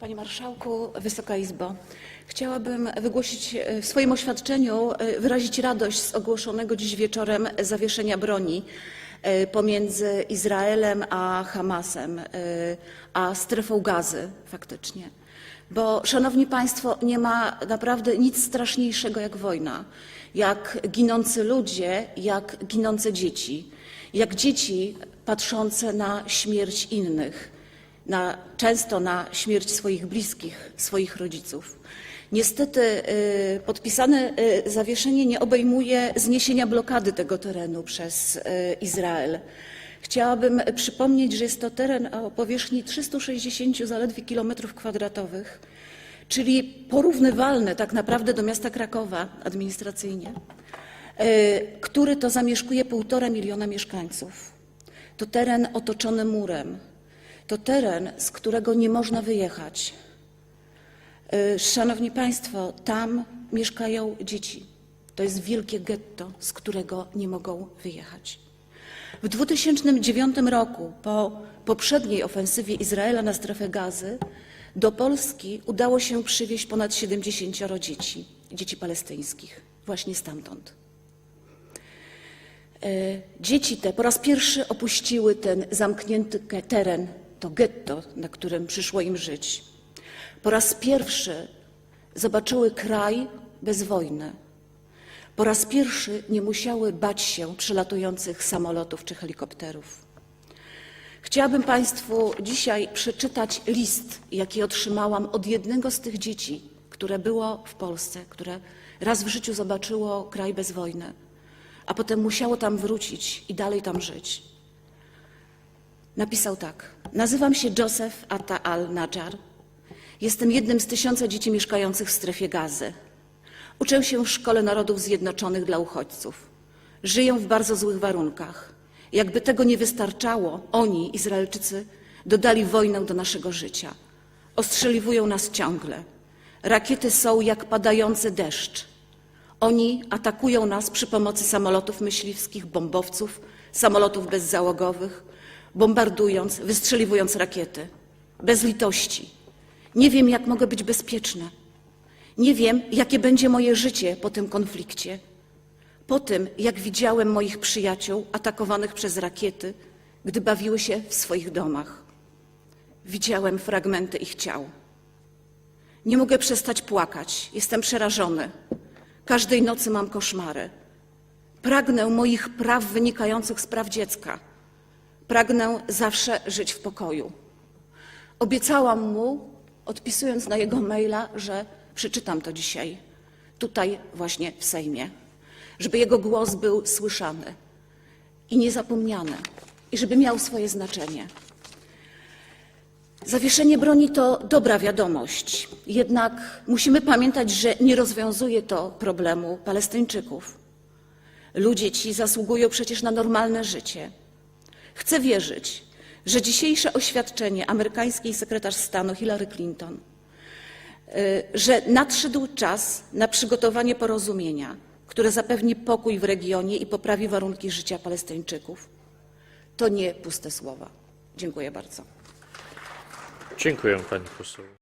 Panie Marszałku, Wysoka Izbo. Chciałabym wygłosić e, w swoim oświadczeniu, e, wyrazić radość z ogłoszonego dziś wieczorem zawieszenia broni e, pomiędzy Izraelem a Hamasem, a strefą gazy faktycznie. Bo, Szanowni Państwo, nie ma naprawdę nic straszniejszego jak wojna, jak ginący ludzie, jak ginące dzieci, jak dzieci patrzące na śmierć innych na, często na śmierć swoich bliskich, swoich rodziców. Niestety y, podpisane y, zawieszenie nie obejmuje zniesienia blokady tego terenu przez y, Izrael. Chciałabym przypomnieć, że jest to teren o powierzchni 360 zaledwie kilometrów kwadratowych, czyli porównywalny tak naprawdę do miasta Krakowa administracyjnie, który to zamieszkuje półtora miliona mieszkańców. To teren otoczony murem, to teren, z którego nie można wyjechać. Y, Szanowni Państwo, tam mieszkają dzieci. To jest wielkie getto, z którego nie mogą wyjechać. W 2009 roku, po poprzedniej ofensywie Izraela na strefę gazy, do Polski udało się przywieźć ponad 70 dzieci, dzieci palestyńskich, właśnie stamtąd. E, Dzieci te po raz pierwszy opuściły ten zamknięty teren, to getto, na którym przyszło im żyć. Po raz pierwszy zobaczyły kraj bez wojny. Po raz pierwszy nie musiały bać się przylatujących samolotów czy helikopterów. Chciałabym Państwu dzisiaj przeczytać list, jaki otrzymałam od jednego z tych dzieci, które było w Polsce, które raz w życiu zobaczyło kraj bez wojny, a potem musiało tam wrócić i dalej tam żyć. Napisał tak: Nazywam się Joseph Atta al-Najjar. Jestem jednym z tysiąca dzieci mieszkających w strefie gazy. Uczę się w Szkole Narodów Zjednoczonych dla uchodźców. Żyją w bardzo złych warunkach. Jakby tego nie wystarczało, oni, Izraelczycy, dodali wojnę do naszego życia. Ostrzeliwują nas ciągle. Rakiety są jak padający deszcz. Oni atakują nas przy pomocy samolotów myśliwskich, bombowców, samolotów bezzałogowych, bombardując, wystrzeliwując rakiety. Bez litości. Nie wiem, jak mogę być bezpieczna. Nie wiem, jakie będzie moje życie po tym konflikcie. Po tym, jak widziałem moich przyjaciół atakowanych przez rakiety, gdy bawiły się w swoich domach. Widziałem fragmenty ich ciał. Nie mogę przestać płakać. Jestem przerażony. Każdej nocy mam koszmary. Pragnę moich praw wynikających z praw dziecka. Pragnę zawsze żyć w pokoju. Obiecałam mu, odpisując na jego maila, że przeczytam to dzisiaj, tutaj właśnie w Sejmie, żeby jego głos był słyszany i niezapomniany, i żeby miał swoje znaczenie. Zawieszenie broni to dobra wiadomość, jednak musimy pamiętać, że nie rozwiązuje to problemu Palestyńczyków. Ludzie ci zasługują przecież na normalne życie. Chcę wierzyć, że dzisiejsze oświadczenie amerykańskiej sekretarz stanu Hillary Clinton, y, że nadszedł czas na przygotowanie porozumienia, które zapewni pokój w regionie i poprawi warunki życia Palestyńczyków, to nie puste słowa. Dziękuję bardzo. Dziękuję pani poseł.